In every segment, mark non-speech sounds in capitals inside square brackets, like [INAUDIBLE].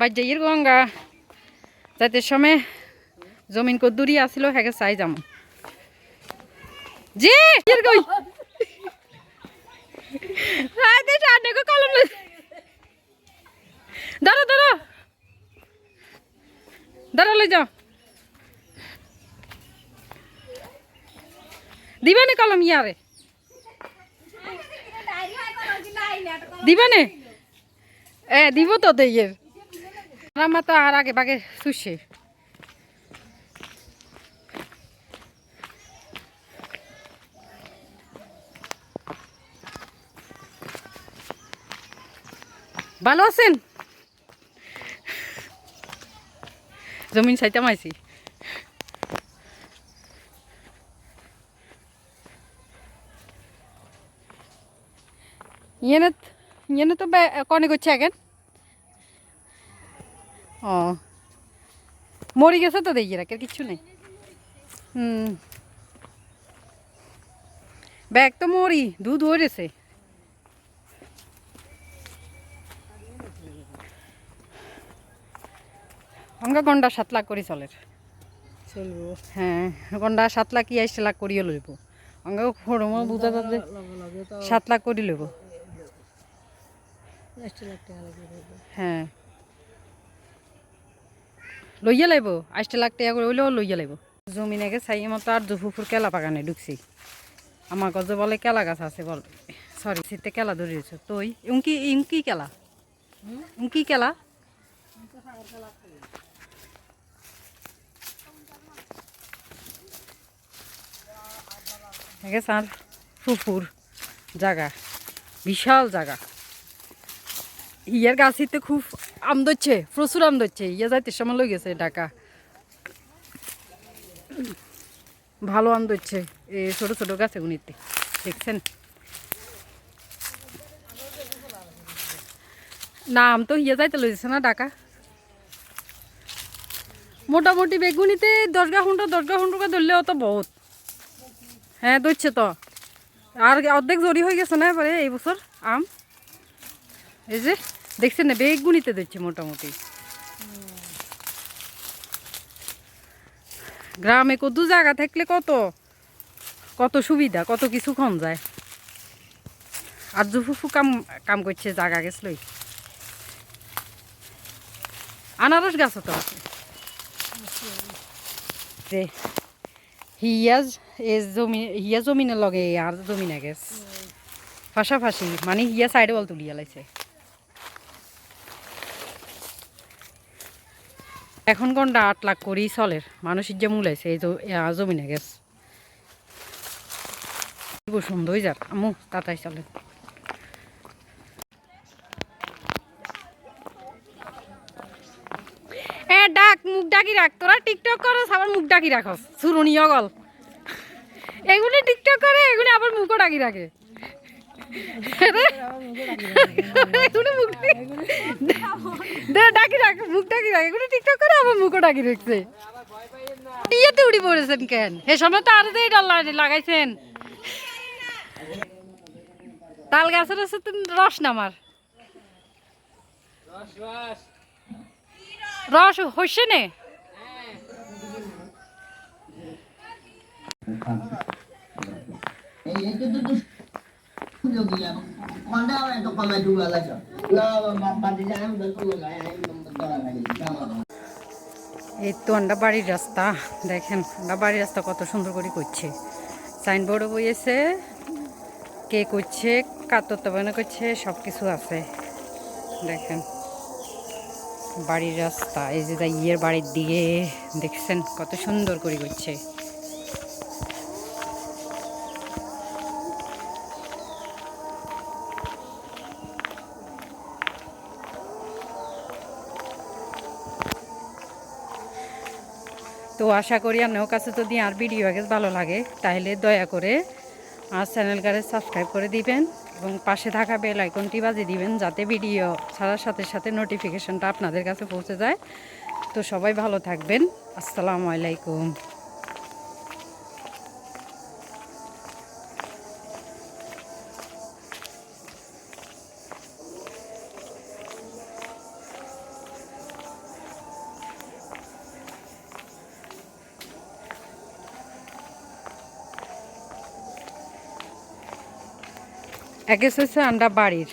বাজ্যাইয়ের গঙ্গা। যাতে সময় জমিন কদ্দুরি আসিল হ্যাঁ চাই যাম। জি আয় দে সামনে কো কলম ধরো ধরো। ধরো, লই যাও। দিবানে কলম ইয়ারে। দিবানে এ, দিব তো দেইয়ের আমার তো আর আগে বাগে শুষে। ভালো আছেন? জমিন সাইতাম আইছি ইয়েনে ইয়েনে তো কনে করছে এখন ও। মরি গেছে তো দেখি রাখে কিচ্ছু নেই। হুম। ব্যাগ তো মরি দুধ হয়েছে অঙ্গা গন্ডা সাত লাখ করে চলের চলবো। হ্যাঁ গন্ডা সাত লাখ কি আইসে লাখ করিও লইব। অঙ্গা ফোরমো বুঝা যাবে সাত লাখ করি লইব। হ্যাঁ। লইয়া লাইব আইসটা লাখ টাকা করে হইলেও লইয়া লাইব। জমিনাকে চাই মতো আর জুফুফুর কেলা বাগানে ঢুকছি। আমার গজে বলে কেলা গাছ আছে বল সরি শীতে কেলা ধরিয়েছে তুই উঙ্কি ইঙ্কি কেলা? উঙ্কি কেলা? আর ফুফুর জায়গা, বিশাল জায়গা। ইয়ার গাছিতে খুব আম ধরছে, প্রচুর আম ধরছে ইয়ে যাইতে সময় লই গেছে ঢাকা। ভালো আম ধরছে এ ছোট ছোট গাছে গুনিতে দেখছেন? না, আম তো ইয়ে যাইতে লইছে না ঢাকা। মোটামুটি বেগুনিতে দশ গা হুন্ডা দশ গা হুন্ডা ধরলেও তো বহুত। হ্যাঁ ধরছে তো। আর অর্ধেক জরি হয়ে গেছে না এবারে এই বছর আম? এই যে দেখছেন না বেগুনিতে দিচ্ছে মোটামুটি। গ্রামে কত জায়গা থাকলে কত? কত সুবিধা কত কিছু খন যায়। আর জুফুফু কাম কাম করছে জায়গা গেছলই। আনারস গাছ তো আছে। যে হিয়াজ এ জমি হিয়া জমিনের লগে আর জমিনে গেছ পাশাপাশি মানে হিয়া সাইডে বল তুলিয়া লাইছে। এখন কোনটা আট লাখ করেই চলের? মানুষের যে মূলাইছে এই জমিনে গেছ। সুন্দর যার আমু তাতাই চলে এ, ডাক, মুখ ডাকি রাখ। তোরা টিকটক করস, আবার মুখ ডাকি রাখস। সুরনি অগল। এগুলি টিকটক করে, এগুলি আবার মুখও ডাকি রাখে। ডাকি রাখ, মুখ ডাকি রাখ। এগুলি করে আবার মুখও ডাকি রাখছে। ইয়েতে উড়ি পড়েছেন কেন? এ সময় তো আরও এটা লাগাইছেন। তাল গাছের আছে রস নামার রস হচ্ছে নে। এই তো আন্ডা বাড়ির রাস্তা দেখেন আন্ডা বাড়ির রাস্তা কত সুন্দর করে করছে সাইনবোর্ডও বইয়েছে কে করছে কার তত্ত্বাবধানে করছে সব কিছু আছে দেখেন বাড়ির রাস্তা এই যে ইয়ের বাড়ির দিকে দেখছেন কত সুন্দর করে করছে তো আশা করি আপনার কাছে যদি আর ভিডিও আগে ভালো লাগে, তাহলে দয়া করে আর চ্যানেলটারে সাবস্ক্রাইব করে দিবেন এবং পাশে থাকা বেল আইকনটি বাজিয়ে দিবেন যাতে ভিডিও ছাড়ার সাথে সাথে নোটিফিকেশনটা আপনাদের কাছে পৌঁছে যায়। তো সবাই ভালো থাকবেন। আসসালামু আলাইকুম। এগেছ হচ্ছে আন্ডা বাড়ির।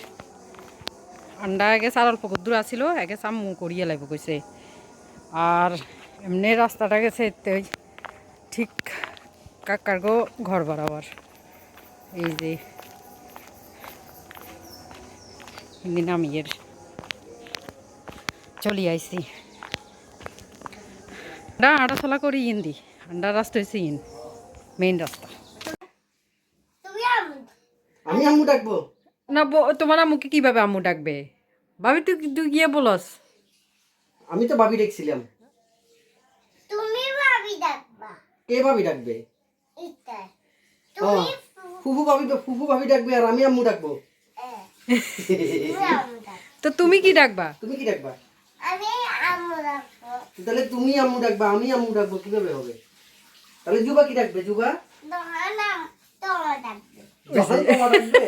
আন্ডা এগেছ আর অল্প দূর আসিল এগেছ আম্মু করিয়ে লাগবে কইছে। আর এমনি রাস্তাটা গেছে ওই ঠিক কাকার গো ঘর বরাবর। এই যে হিন্দি নামিয়ের। চলি আইসি আন্ডা আটাশলা করি হিন্দি আন্ডা রাস্তা হয়েছে ইন, মেইন রাস্তা। আমি আম্মু ডাকবো? না তোমার আম্মুকে কীভাবে আম্মু ডাকবে? ভাবি তুই তুই গিয়ে বলস। আমি তো ভাবি ডাকছিলাম। তুমি ভাবি ডাকবা। কে ভাবি ডাকবে? এটা ফুফু ভাবি ফুফু ভাবি ডাকবে আর আমি আম্মু ডাকবো। [LAUGHS] তো তুমি কি ডাকবা? তুমি কি ডাকবা? আমি আম্মু ডাকবো। তাহলে তুমি আম্মু ডাকবা আমি আম্মু ডাকবো কীভাবে হবে? তাহলে জুবা কি ডাকবে জুবা ডাকবে?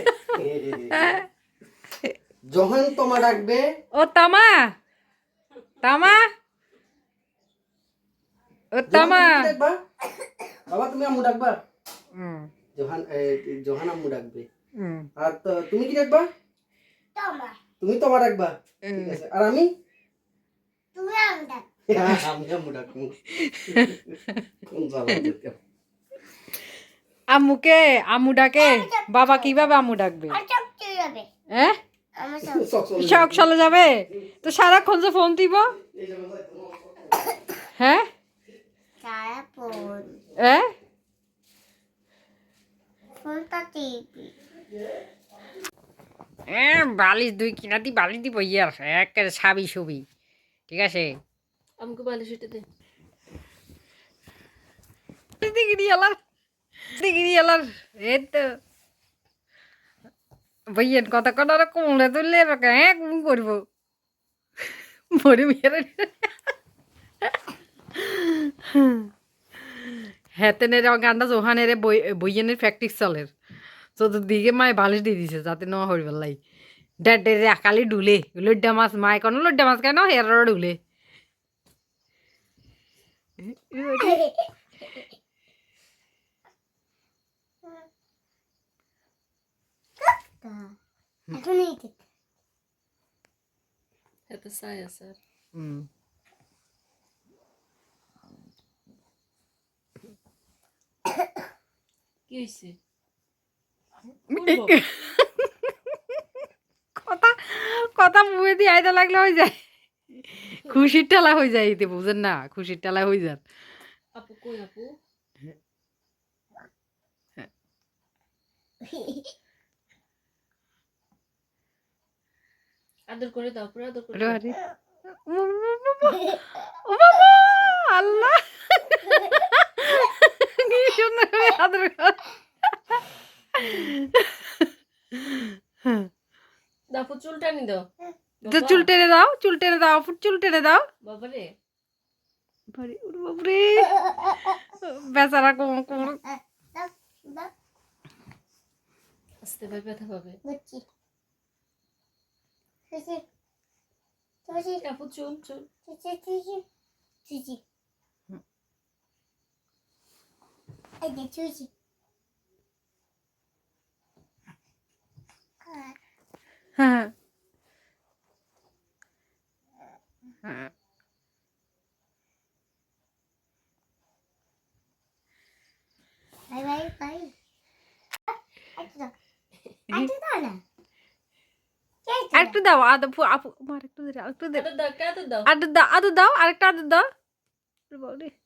জহান তোমা ডাকবে? ডাকবে ও তামা। তামা। ও তামা। ডাকবা? বাবা তুমি আম্মু ডাকবা? হুম, জহান এ, জহান আম্মু ডাকবে। হুম। আর তুমি কি ডাকবা? তুমি। তোমা ডাকবা? ঠিক আছে। আর আমি? তুমি আম্মু ডাক। আমি আম্মু ডাকবো। কোন দেখতে। আম্মুকে আম্মু ডাকে বাবা কীভাবে আম্মু ডাকবে হ্যাঁ শখ চলে যাবে? তো সারাক্ষণ যে ফোন দিব? হ্যাঁ হ্যাঁ বালিশ দুই কিনাতি বালিশ দিব ইয়ার একেবারে সাবি সুবি। ঠিক আছে? আমাকে বালিশ দে। এলার ডিগ্রি এলার এই তো বইয়ের কথা কটার কোমলে তুললে হ্যাঁ কোন করব জোহানের বইয়েনের চলের চতুর্দিকে মায় বালিশ দিয়ে দিছে যাতে ন হরিবার লাই ডেড একালি ডুলে লড্ডা মাছ মায় কোনো লড্ডা মাছ কেন হের ডুলে এখন এই দেখ সাই আছে আর। কি হয়েছে কথা কথা মুখে দিয়ে আইতে লাগলে হয়ে যায়। খুশির টেলা হয়ে যায় এতে বুঝেন না? খুশির টেলা হয়ে যান আপু কই আপু? আদর করে দাও পুরো আদর করে আরে দাও। ও বাবা আল্লাহ। কি সুন্দর আদর করে। দাও চুল টানি দাও। তো চুল টেনে দাও চুল টেনে দাও ফুট চুল টেনে দাও। বাবারে। বেচারা আস্তে ভাই ব্যথা পাবে। বুঝছি খুশি খুশি আপু চুল চুল খুশি খুশি খুশি এই যে খুশি হ্যাঁ হ্যাঁ বাই বাই বাই একটু দাও একটু দাও না আরেকটু দাও আদা ফু- আপু আমার একটু দে আরেকটু দে আদর দাও কে আরেকটু দাও আদর দাও আদর দাও আরেকটা আদর দাও বাবারে।